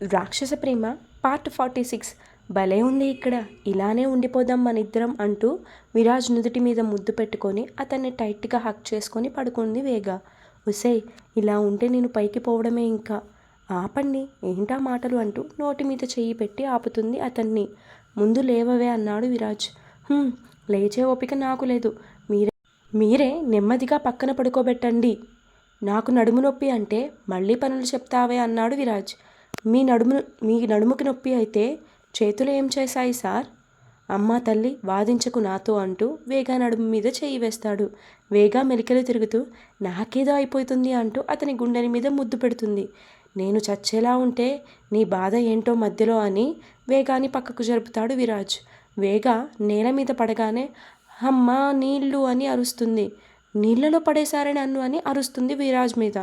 రాక్షస ప్రేమ part forty six భలే ఉంది ఇక్కడ. ఇలానే ఉండిపోదాం మన ఇద్దరం అంటూ విరాజ్ నుదుటి మీద ముద్దు పెట్టుకొని అతన్ని టైట్గా హక్ చేసుకొని పడుకుంది వేగ. ఉసే ఇలా ఉంటే నేను పైకి పోవడమే ఇంకా. ఆపండి ఏంటా మాటలు అంటూ నోటి మీద చెయ్యి పెట్టి ఆపుతుంది అతన్ని. ముందు లేవవే అన్నాడు విరాజ్. లేచే ఓపిక నాకు లేదు. మీరే మీరే నెమ్మదిగా పక్కన పడుకోబెట్టండి. నాకు నడుము నొప్పి అంటే మళ్ళీ పనులు చెప్తావే అన్నాడు విరాజ్. మీ నడుము మీ నడుముకి నొప్పి అయితే చేతులు ఏం చేశాయి సార్? అమ్మా తల్లి వాదించకు నాతో అంటూ వేగా నడుము మీద చేయి వేస్తాడు. వేగా మెలికలు తిరుగుతూ నాకేదో అయిపోతుంది అంటూ అతని గుండెని మీద ముద్దు పెడుతుంది. నేను చచ్చేలా ఉంటే నీ బాధ ఏంటో మధ్యలో అని వేగాని పక్కకు జరుపుతాడు విరాజ్. వేగా నేల మీద పడగానే అమ్మా నీళ్ళు అని అరుస్తుంది. నీళ్ళలో పడేశారని నన్ను అని అరుస్తుంది విరాజ్ మీద.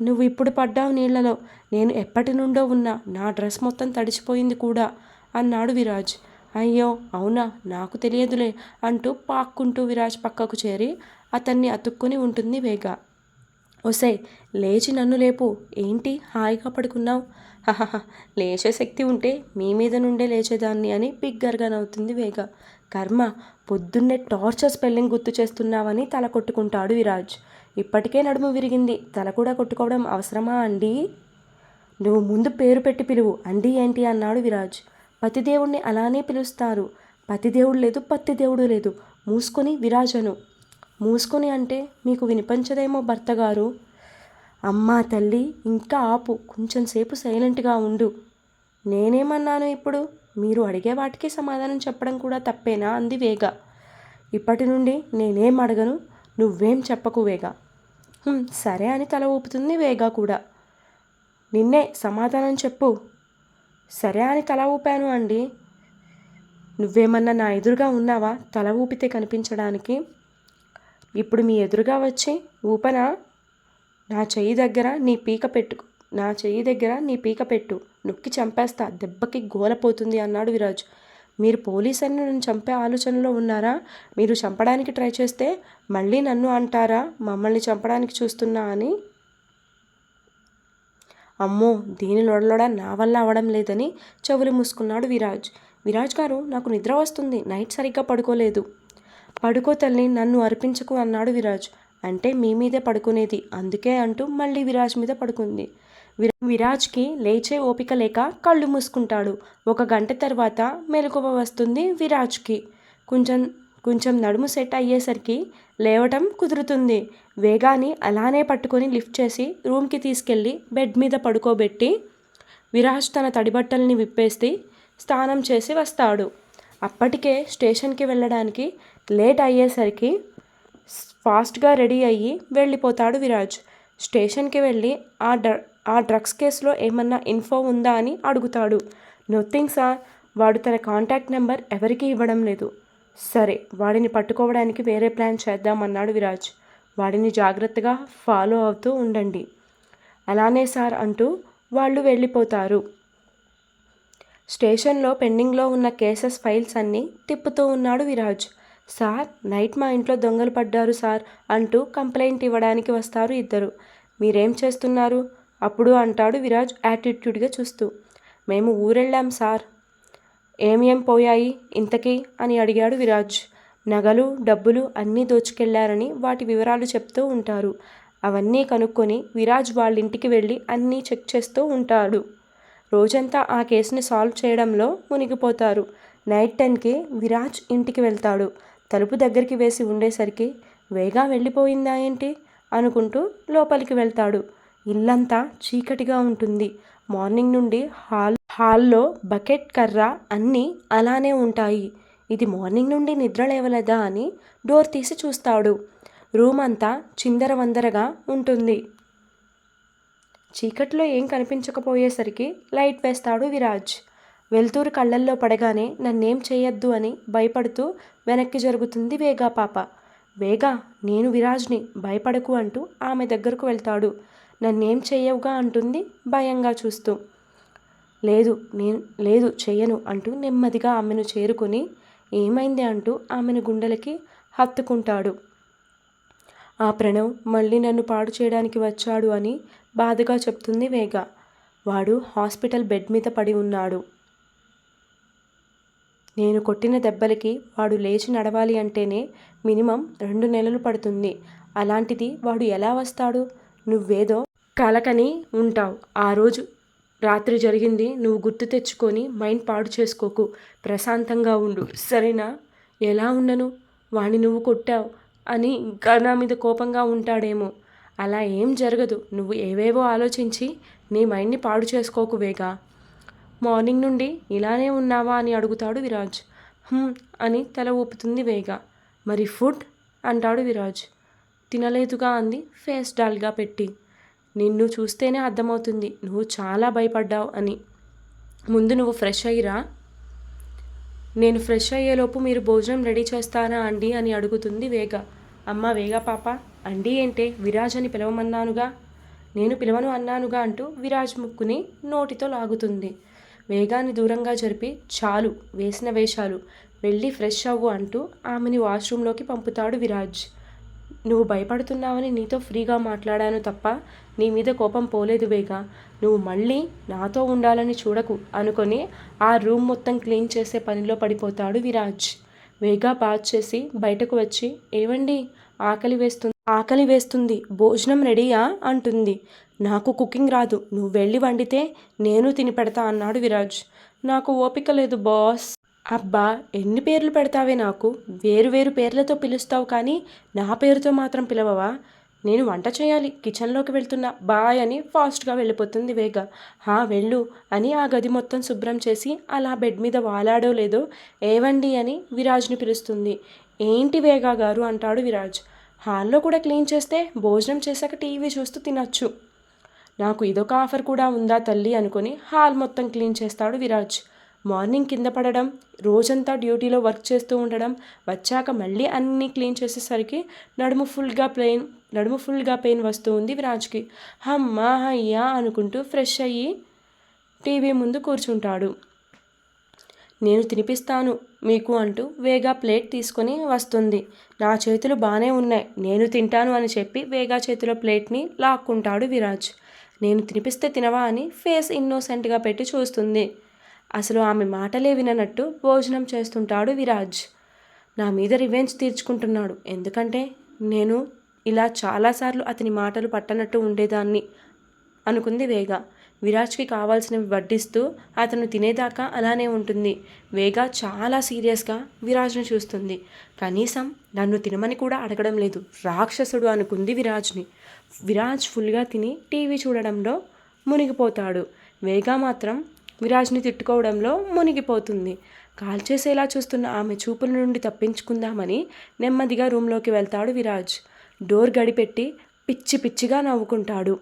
నువ్వు ఇప్పుడు పడ్డావు నీళ్ళలో. నేను ఎప్పటి నుండో ఉన్నా నా డ్రెస్ మొత్తం తడిచిపోయింది కూడా అన్నాడు విరాజ్. అయ్యో అవునా? నాకు తెలియదులే అంటూ పాక్కుంటూ విరాజ్ పక్కకు చేరి అతన్ని అతుక్కుని ఉంటుంది వేగ. ఒసే లేచి నన్ను లేపు. ఏంటి? హాయిగా పడుకున్నావు? లేచే శక్తి ఉంటే మీ మీద నుండే లేచేదాన్ని అని బిగ్గరగా నవ్వుతుంది వేగ. కర్మ పొద్దున్నే టార్చర్ స్పెల్లింగ్ గుర్తు చేస్తున్నావని తల కొట్టుకుంటాడు విరాజ్. ఇప్పటికే నడుము విరిగింది. తల కూడా కొట్టుకోవడం అవసరమా అండి? నువ్వు ముందు పేరు పెట్టి పిలువు. అండి ఏంటి అన్నాడు విరాజ్. పతిదేవుణ్ణి అలానే పిలుస్తారు. పతిదేవుడు లేదు పత్తిదేవుడు లేదు. మూసుకొని విరాజను. మూసుకొని అంటే మీకు వినిపించదేమో భర్త గారు. అమ్మా తల్లి ఇంకా ఆపు. కొంచెం సేపు సైలెంట్గా ఉండు. నేనేమన్నాను ఇప్పుడు? మీరు అడిగే వాటికి సమాధానం చెప్పడం కూడా తప్పేనా? అంది వేగ. ఇప్పటి నుండి నేనేం అడగను? నువ్వేం చెప్పకు వేగ. సరే అని తల ఊపుతుంది వేగ కూడా. నిన్నే సమాధానం చెప్పు. సరే అని తల ఊపాను అండి. నువ్వేమన్నా నా ఎదురుగా ఉన్నావా? తల ఊపితే కనిపించడానికి. ఇప్పుడు మీ ఎదురుగా వచ్చి ఊపనా? నా చెయ్యి దగ్గర నీ పీక పెట్టుకు నా చెయ్యి దగ్గర నీ పీక పెట్టు నొక్కి చంపేస్తా దెబ్బకి గోలపోతుంది అన్నాడు విరాజ్. మీరు పోలీస్ అని నన్ను చంపే ఆలోచనలో ఉన్నారా? మీరు చంపడానికి ట్రై చేస్తే మళ్ళీ నన్ను అంటారా? మమ్మల్ని చంపడానికి చూస్తున్నా అని? అమ్మో దీని లోడలోడ నా వల్ల అవడం లేదని చెవులు మూసుకున్నాడు విరాజ్. విరాజ్ గారు నాకు నిద్ర వస్తుంది నైట్ సరిగ్గా పడుకోలేదు. పడుకో తల్లి నన్ను అర్పించకు అన్నాడు విరాజ్. అంటే మీ మీదే పడుకునేది అందుకే అంటూ మళ్ళీ విరాజ్ మీద పడుకుంది. విరాజ్కి లేచే ఓపిక లేక కళ్ళు మూసుకుంటాడు. ఒక గంట తర్వాత మెలకువ వస్తుంది విరాజ్కి. కొంచెం కొంచెం నడుము సెట్ అయ్యేసరికి లేవటం కుదురుతుంది. వేగాని అలానే పట్టుకొని లిఫ్ట్ చేసి రూమ్కి తీసుకెళ్ళి బెడ్ మీద పడుకోబెట్టి విరాజ్ తన తడిబట్టల్ని విప్పేసి స్నానం చేసి వస్తాడు. అప్పటికే స్టేషన్కి వెళ్ళడానికి లేట్ అయ్యేసరికి ఫాస్ట్గా రెడీ అయ్యి వెళ్ళిపోతాడు విరాజ్. స్టేషన్కి వెళ్ళి ఆ డ్ర ఆ డ్రగ్స్ కేసులో ఏమన్నా ఇన్ఫో ఉందా అని అడుగుతాడు. Nothing sir. వాడు తన కాంటాక్ట్ నెంబర్ ఎవరికీ ఇవ్వడం లేదు. సరే వాడిని పట్టుకోవడానికి వేరే ప్లాన్ చేద్దామన్నాడు విరాజ్. వాడిని జాగ్రత్తగా ఫాలో అవుతూ ఉండండి. అలానే సార్ అంటూ వాళ్ళు వెళ్ళిపోతారు. స్టేషన్లో పెండింగ్లో ఉన్న కేసెస్ ఫైల్స్ అన్నీ తిప్పుతూ ఉన్నాడు విరాజ్. సార్ నైట్ మా ఇంట్లో దొంగలు పడ్డారు సార్ అంటూ కంప్లైంట్ ఇవ్వడానికి వస్తారు ఇద్దరు. మీరేం చేస్తున్నారు? అప్పుడు అంటాడు విరాజ్ యాటిట్యూడ్గా చూస్తూ. మేము ఊరెళ్ళాం సార్. ఏమేం పోయాయి ఇంతకీ? అని అడిగాడు విరాజ్. నగలు డబ్బులు అన్నీ దోచుకెళ్ళారని వాటి వివరాలు చెప్తూ ఉంటారు. అవన్నీ కనుక్కొని విరాజ్ వాళ్ళ ఇంటికి వెళ్ళి అన్నీ చెక్ చేస్తూ ఉంటాడు. రోజంతా ఆ కేసుని సాల్వ్ చేయడంలో మునిగిపోతారు. నైట్ టెన్కి విరాజ్ ఇంటికి వెళ్తాడు. తలుపు దగ్గరికి వేసి ఉండేసరికి వేగా వెళ్ళిపోయిందా ఏంటి? అనుకుంటూ లోపలికి వెళ్తాడు. ఇల్లంతా చీకటిగా ఉంటుంది. మార్నింగ్ నుండి హాల్ హాల్లో బకెట్ కర్ర అన్నీ అలానే ఉంటాయి. ఇది మార్నింగ్ నుండి నిద్ర లేవలేదా అని డోర్ తీసి చూస్తాడు. రూమ్ అంతా చిందరవందరగా ఉంటుంది. చీకట్లో ఏం కనిపించకపోయేసరికి లైట్ వేస్తాడు విరాజ్. వెలుతురు కళ్ళల్లో పడగానే నన్నేం చేయొద్దు అని భయపడుతూ వెనక్కి జరుగుతుంది వేగా పాప. వేగా నేను విరాజ్ని భయపడకు అంటూ ఆమె దగ్గరకు వెళ్తాడు. నన్నేం చెయ్యవుగా అంటుంది భయంగా చూస్తూ. లేదు నేను లేదు చెయ్యను అంటూ నెమ్మదిగా ఆమెను చేరుకొని ఏమైంది అంటూ ఆమెను గుండెలకి హత్తుకుంటాడు. ఆ ప్రణవ్ మళ్ళీ నన్ను పాడు చేయడానికి వచ్చాడు అని బాధగా చెప్తుంది వేగ. వాడు హాస్పిటల్ బెడ్ మీద పడి ఉన్నాడు. నేను కొట్టిన దెబ్బలకి వాడు లేచి నడవాలి అంటేనే మినిమం రెండు నెలలు పడుతుంది. అలాంటిది వాడు ఎలా వస్తాడు? నువ్వేదో కలకని ఉంటావు. ఆ రోజు రాత్రి జరిగింది నువ్వు గుర్తు తెచ్చుకొని మైండ్ పాడు చేసుకోకు. ప్రశాంతంగా ఉండు. సరేనా? ఎలా ఉండను వాణ్ణి నువ్వు కొట్టావు అని ఇంకా నా మీద కోపంగా ఉంటాడేమో. అలా ఏం జరగదు. నువ్వు ఏవేవో ఆలోచించి నీ మైండ్ని పాడు చేసుకోకు వేగా. మార్నింగ్ నుండి ఇలానే ఉన్నావా అని అడుగుతాడు విరాజ్. అని తల ఊపుతుంది వేగా. మరి ఫుడ్? అంటాడు విరాజ్. తినలేదుగా అంది ఫేస్ డాల్గా పెట్టి. నిన్ను చూస్తేనే అర్థమవుతుంది. నువ్వు చాలా భయపడ్డావు అని. ముందు నువ్వు ఫ్రెష్ అయ్యిరా. నేను ఫ్రెష్ అయ్యేలోపు మీరు భోజనం రెడీ చేస్తారా అండి అని అడుగుతుంది వేగ. అమ్మ వేగ పాప అండి ఏంటే? విరాజ్ అని పిలవమన్నానుగా? నేను పిలవను అన్నానుగా అంటూ విరాజ్ ముక్కుని నోటితో లాగుతుంది. వేగాన్ని దూరంగా జరిపి చాలు వేసిన వేషాలు. వెళ్ళి ఫ్రెష్ అవ్వు అంటూ ఆమెని వాష్రూమ్లోకి పంపుతాడు విరాజ్. నువ్వు భయపడుతున్నావని నీతో ఫ్రీగా మాట్లాడాను తప్ప నీ మీద కోపం పోలేదు వేగా. నువ్వు మళ్ళీ నాతో ఉండాలని చూడకు అనుకొని ఆ రూమ్ మొత్తం క్లీన్ చేసే పనిలో పడిపోతాడు విరాజ్. వేగా బాత్ చేసి బయటకు వచ్చి ఏవండి? ఆకలి వేస్తుంది ఆకలి వేస్తుంది. భోజనం రెడీయా? అంటుంది. నాకు కుకింగ్ రాదు. నువ్వు వెళ్ళి వండితే నేను తిని పెడతా అన్నాడు విరాజ్. నాకు ఓపిక లేదు బాస్. అబ్బా ఎన్ని పేర్లు పెడతావే నాకు? వేరు వేరు పేర్లతో పిలుస్తావు కానీ నా పేరుతో మాత్రం పిలవవా? నేను వంట చేయాలి కిచెన్లోకి వెళ్తున్నా. బాయ్ అని ఫాస్ట్గా వెళ్ళిపోతుంది వేగ. హా వెళ్ళు అని ఆ గది మొత్తం శుభ్రం చేసి అలా బెడ్ మీద వాలాడో లేదో ఏవండి అని విరాజ్ని పిలుస్తుంది. ఏంటి వేగా గారు అంటాడు విరాజ్. హాల్లో కూడా క్లీన్ చేస్తే భోజనం చేశాక టీవీ చూస్తూ తినచ్చు. నాకు ఇదొక ఆఫర్ కూడా ఉందా తల్లి అనుకొని హాల్ మొత్తం క్లీన్ చేస్తాడు విరాజ్. మార్నింగ్ కింద పడడం రోజంతా డ్యూటీలో వర్క్ చేస్తూ ఉండడం వచ్చాక మళ్ళీ అన్నీ క్లీన్ చేసేసరికి నడుము ఫుల్గా పెయిన్ నడుము ఫుల్గా పెయిన్ వస్తూ ఉంది విరాజ్కి. అమ్మా అయ్యా అనుకుంటూ ఫ్రెష్ అయ్యి టీవీ ముందు కూర్చుంటాడు. నేను తినిపిస్తాను మీకు అంటూ వేగా ప్లేట్ తీసుకొని వస్తుంది. నా చేతులు బాగానే ఉన్నాయి. నేను తింటాను అని చెప్పి వేగా చేతిలో ప్లేట్ని లాక్కుంటాడు విరాజ్. నేను తినిపిస్తే తినవా అని ఫేస్ ఇన్నోసెంట్గా పెట్టి చూస్తుంది. అసలు ఆమె మాటలే విననట్టు భోజనం చేస్తుంటాడు విరాజ్. నా మీద రివెంజ్ తీర్చుకుంటున్నాడు. ఎందుకంటే నేను ఇలా చాలాసార్లు అతని మాటలు పట్టనట్టు ఉండేదాన్ని అనుకుంది వేగ. విరాజ్కి కావాల్సినవి వడ్డిస్తూ అతను తినేదాకా అలానే ఉంటుంది. వేగ చాలా సీరియస్గా విరాజ్ను చూస్తుంది. కనీసం నన్ను తినమని కూడా అడగడం లేదు. రాక్షసుడు అనుకుంది విరాజ్ని. విరాజ్ ఫుల్గా తిని టీవీ చూడడంలో మునిగిపోతాడు. వేగ మాత్రం విరాజ్ని తిట్టుకోవడంలో మునిగిపోతుంది. కాల్చేసేలా చూస్తున్న ఆమె చూపుల నుండి తప్పించుకుందామని నెమ్మదిగా రూమ్లోకి వెళ్తాడు విరాజ్. డోర్ గడిపెట్టి పిచ్చి పిచ్చిగా నవ్వుకుంటాడు.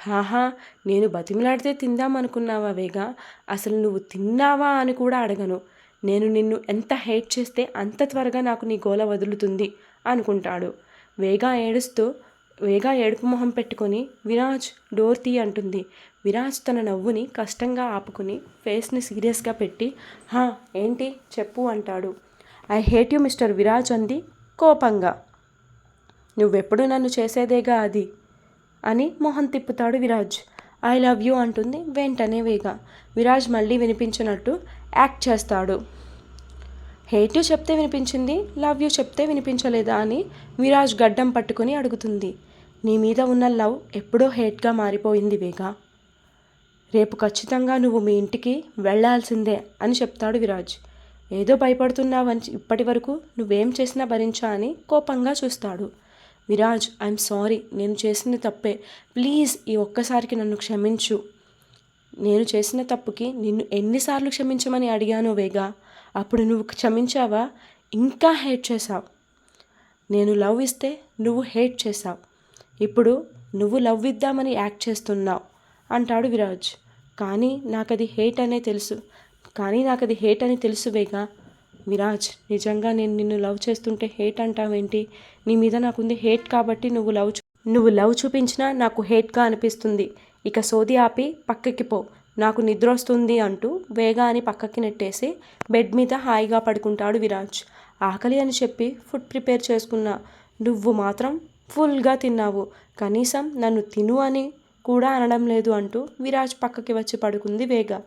హాహా నేను బతిమిలాడితే తిందామనుకున్నావా వేగా? అసలు నువ్వు తిన్నావా అని కూడా అడగను. నేను నిన్ను ఎంత హేట్ చేస్తే అంత త్వరగా నాకు నీ గోల వదులుతుంది అనుకుంటాడు. వేగా ఏడుస్తూ వేగా ఏడుపు మొహం పెట్టుకొని విరాజ్ డోర్ తీ అంటుంది. విరాజ్ తన నవ్వుని కష్టంగా ఆపుకుని ఫేస్ని సీరియస్గా పెట్టి హా ఏంటి? చెప్పు అంటాడు. I hate you mister Viraj అంది కోపంగా. నువ్వెప్పుడు నన్ను చేసేదేగా అది? అని మొహం తిప్పుతాడు విరాజ్. ఐ లవ్ యూ అంటుంది వెంటనే వేగా. విరాజ్ మళ్ళీ వినిపించినట్టు యాక్ట్ చేస్తాడు. హేట్ యూ చెప్తే వినిపించింది లవ్ యూ చెప్తే వినిపించలేదా అని విరాజ్ గడ్డం పట్టుకుని అడుగుతుంది. నీ మీద ఉన్న లవ్ ఎప్పుడో హేట్గా మారిపోయింది వేగా. రేపు ఖచ్చితంగా నువ్వు మీ ఇంటికి వెళ్ళాల్సిందే అని చెప్తాడు విరాజ్. ఏదో భయపడుతున్నావని ఇప్పటి వరకు నువ్వేం చేసినా భరించా అని కోపంగా చూస్తాడు. విరాజ్ ఐఎమ్ సారీ నేను చేసింది తప్పే. ప్లీజ్ ఈ ఒక్కసారికి నన్ను క్షమించు. నేను చేసిన తప్పుకి నిన్ను ఎన్నిసార్లు క్షమించమని అడిగాను వేగా. అప్పుడు నువ్వు క్షమించావా? ఇంకా హేట్ చేశావు. నేను లవ్ ఇస్తే నువ్వు హేట్ చేశావు. ఇప్పుడు నువ్వు లవ్ ఇద్దామని యాక్ట్ చేస్తున్నావు అంటాడు విరాజ్. కానీ నాకది హేట్ అనే తెలుసు. కానీ నాకది హేట్ అని తెలుసు వేగా. విరాజ్ నిజంగా నేను నిన్ను లవ్ చేస్తుంటే హేట్ అంటావేంటి? నీ మీద నాకుంది హేట్ కాబట్టి నువ్వు లవ్ నువ్వు లవ్ చూపించినా నాకు హేట్గా అనిపిస్తుంది. ఇక సోది ఆపి పక్కకి పో. నాకు నిద్ర వస్తుంది అంటూ వేగా అని పక్కకి నెట్టేసి బెడ్ మీద హాయిగా పడుకుంటాడు విరాజ్. ఆకలి అని చెప్పి ఫుడ్ ప్రిపేర్ చేసుకున్నా. నువ్వు మాత్రం ఫుల్గా తిన్నావు. కనీసం నన్ను తిను అని కూడా అనడం లేదు అంటూ విరాజ్ పక్కకి వచ్చి పడుకుంది వేగ.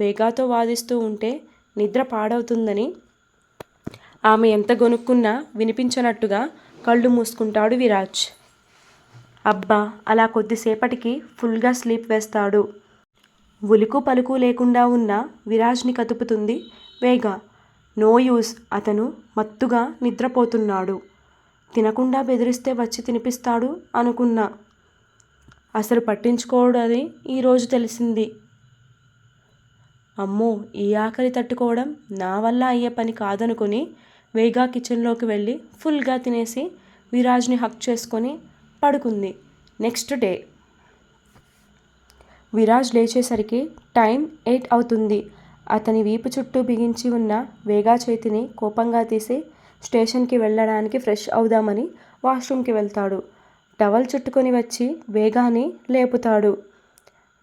వేగాతో వాదిస్తూ ఉంటే నిద్ర పాడవుతుందని ఆమె ఎంత గొనుక్కున్నా వినిపించనట్టుగా కళ్ళు మూసుకుంటాడు విరాజ్. అబ్బా అలా కొద్దిసేపటికి ఫుల్గా స్లీప్ వేస్తాడు. ఉలుకు పలుకు లేకుండా ఉన్న విరాజ్ని కదుపుతుంది వేగ. నో యూస్ అతను మత్తుగా నిద్రపోతున్నాడు. తినకుండా బెదిరిస్తే వచ్చి తినిపిస్తాడు అనుకున్నా. అసలు పట్టించుకోడని ఈరోజు తెలిసింది. అమ్మో ఈ ఆకలి తట్టుకోవడం నా వల్ల అయ్యే పని కాదనుకుని వేగా కిచెన్లోకి వెళ్ళి ఫుల్గా తినేసి విరాజ్ని హక్ చేసుకొని పడుకుంది. నెక్స్ట్ డే విరాజ్ లేచేసరికి టైం ఎయిట్ అవుతుంది. అతని వీపు చుట్టూ బిగించి ఉన్న వేగా చేతిని కోపంగా తీసి స్టేషన్కి వెళ్ళడానికి ఫ్రెష్ అవుదామని వాష్రూమ్కి వెళ్తాడు. టవల్ చుట్టుకొని వచ్చి వేగాని లేపుతాడు.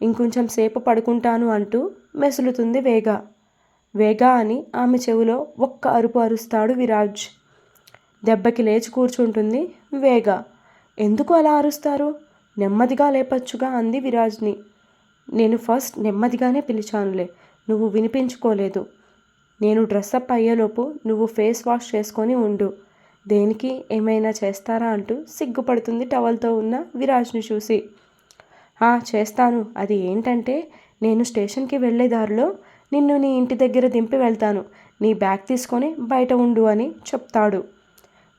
ఇంకొంచెం సేపు పడుకుంటాను అంటూ మెసులుతుంది వేగా. వేగా అని ఆమె చెవిలో ఒక్క అరుపు అరుస్తాడు విరాజ్. దెబ్బకి లేచి కూర్చుంటుంది వేగా. ఎందుకు అలా అరుస్తారు? నెమ్మదిగా లేపచ్చుగా అంది విరాజ్ని. నేను ఫస్ట్ నెమ్మదిగానే పిలిచానులే నువ్వు వినిపించుకోలేదు. నేను డ్రెస్అప్ అయ్యేలోపు నువ్వు ఫేస్ వాష్ చేసుకొని ఉండు. దేనికి ఏమైనా చేస్తారా అంటూ సిగ్గుపడుతుంది టవల్తో ఉన్న విరాజ్ని చూసి. చేస్తాను. అది ఏంటంటే నేను స్టేషన్కి వెళ్ళే దారిలో నిన్ను నీ ఇంటి దగ్గర దింపి వెళ్తాను. నీ బ్యాగ్ తీసుకొని బయట ఉండు అని చెప్తాడు.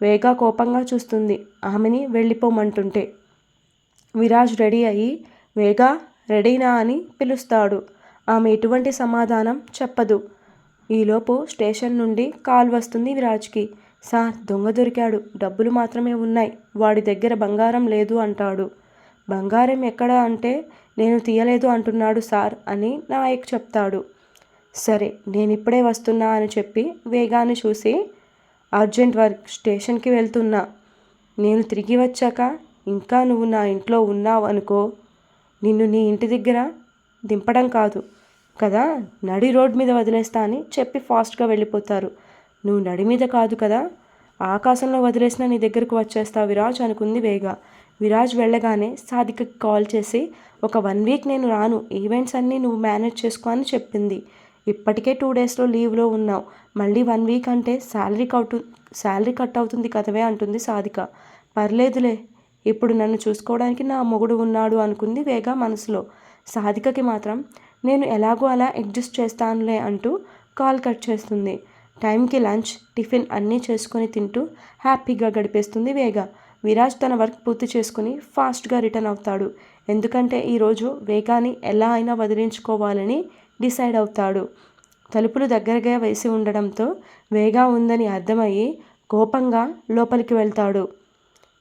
వేగా కోపంగా చూస్తుంది. ఆమెని వెళ్ళిపోమంటుంటే. విరాజ్ రెడీ అయ్యి వేగా రెడీనా అని పిలుస్తాడు. ఆమె ఎటువంటి సమాధానం చెప్పదు. ఈలోపు స్టేషన్ నుండి కాల్ వస్తుంది విరాజ్కి. సార్ దొంగ దొరికాడు. డబ్బులు మాత్రమే ఉన్నాయి. వాడి దగ్గర బంగారం లేదు అంటాడు. బంగారం ఎక్కడ అంటే నేను తీయలేదు అంటున్నాడు సార్ అని నాయక్ చెప్తాడు. సరే నేను ఇప్పుడే వస్తున్నా అని చెప్పి వేగాన్ని చూసి అర్జెంట్ వర్క్ స్టేషన్కి వెళ్తున్నా. నేను తిరిగి వచ్చాక ఇంకా నువ్వు నా ఇంట్లో ఉన్నావు అనుకో నిన్ను నీ ఇంటి దగ్గర దింపడం కాదు కదా? నడి రోడ్ మీద వదిలేస్తా అని చెప్పి ఫాస్ట్గా వెళ్ళిపోతారు. నువ్వు నడి మీద కాదు కదా? ఆకాశంలో వదిలేసిన నీ దగ్గరకు వచ్చేస్తా విరాజ్ అనుకుంది వేగ. విరాజ్ వెళ్ళగానే సాధికకి కాల్ చేసి ఒక వన్ వీక్ నేను రాను. ఈవెంట్స్ అన్నీ నువ్వు మేనేజ్ చేసుకో అని చెప్పింది. ఇప్పటికే టూ డేస్లో లీవ్లో ఉన్నావు. మళ్ళీ వన్ వీక్ అంటే శాలరీ కట్ శాలరీ కట్ అవుతుంది కదవే అంటుంది సాధిక పర్లేదులే. ఇప్పుడు నన్ను చూసుకోవడానికి నా మొగుడు ఉన్నాడు అనుకుంది వేగ మనసులో. సాధికకి మాత్రం నేను ఎలాగో అలా అడ్జస్ట్ చేస్తానులే అంటూ కాల్ కట్ చేస్తుంది. టైంకి లంచ్ టిఫిన్ అన్నీ చేసుకొని తింటూ హ్యాపీగా గడిపేస్తుంది వేగ. విరాజ్ తన వర్క్ పూర్తి చేసుకుని ఫాస్ట్గా రిటర్న్ అవుతాడు. ఎందుకంటే ఈరోజు వేగాని ఎలా అయినా వదిలించుకోవాలని డిసైడ్ అవుతాడు. తలుపులు దగ్గరగా వేసి ఉండడంతో వేగా ఉందని అర్థమయ్యి కోపంగా లోపలికి వెళ్తాడు.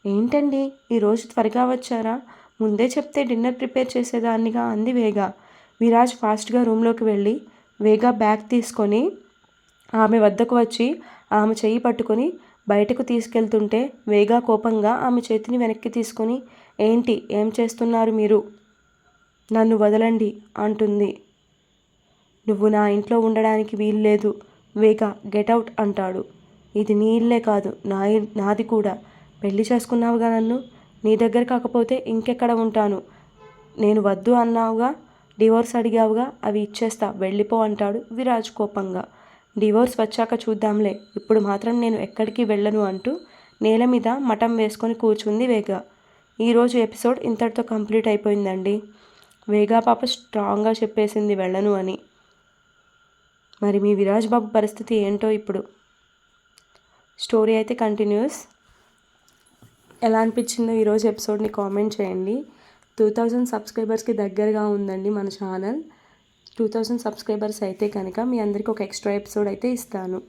ఏంటండి? ఈరోజు త్వరగా వచ్చారా? ముందే చెప్తే డిన్నర్ ప్రిపేర్ చేసేదాన్నిగా అంది వేగా. విరాజ్ ఫాస్ట్గా రూమ్లోకి వెళ్ళి వేగ బ్యాగ్ తీసుకొని ఆమె వద్దకు వచ్చి ఆమె చెయ్యి పట్టుకొని బయటకు తీసుకెళ్తుంటే వేగా కోపంగా ఆమె చేతిని వెనక్కి తీసుకొని ఏంటి? ఏం చేస్తున్నారు మీరు? నన్ను వదలండి అంటుంది. నువ్వు నా ఇంట్లో ఉండడానికి వీలు లేదు గెట్ అవుట్ అంటాడు. ఇది నీ ఇల్లే కాదు నా నాది కూడా. పెళ్ళి చేసుకున్నావుగా నన్ను నీ దగ్గర కాకపోతే ఇంకెక్కడ ఉంటాను? నేను వద్దు అన్నావుగా? డివోర్స్ అడిగావుగా? అవి ఇచ్చేస్తా వెళ్ళిపో అంటాడు విరాజ్ కోపంగా. డివోర్స్ వచ్చాక చూద్దాంలే ఇప్పుడు మాత్రం నేను ఎక్కడికి వెళ్ళను అంటూ నేల మీద మఠం వేసుకొని కూర్చుంది వేగా. ఈరోజు ఎపిసోడ్ ఇంతటితో కంప్లీట్ అయిపోయిందండి. వేగా పాప స్ట్రాంగ్గా చెప్పేసింది వెళ్ళను అని. మరి మీ విరాజ్ బాబు పరిస్థితి ఏంటో ఇప్పుడు? స్టోరీ అయితే కంటిన్యూస్. ఎలా అనిపించిందో ఈరోజు ఎపిసోడ్ని కామెంట్ చేయండి. టూ థౌజండ్ సబ్స్క్రైబర్స్కి దగ్గరగా ఉందండి మన ఛానల్. టూ థౌజండ్ సబ్స్క్రైబర్స్ అయితే కనుక మీ అందరికీ ఒక ఎక్స్ట్రా ఎపిసోడ్ అయితే ఇస్తాను.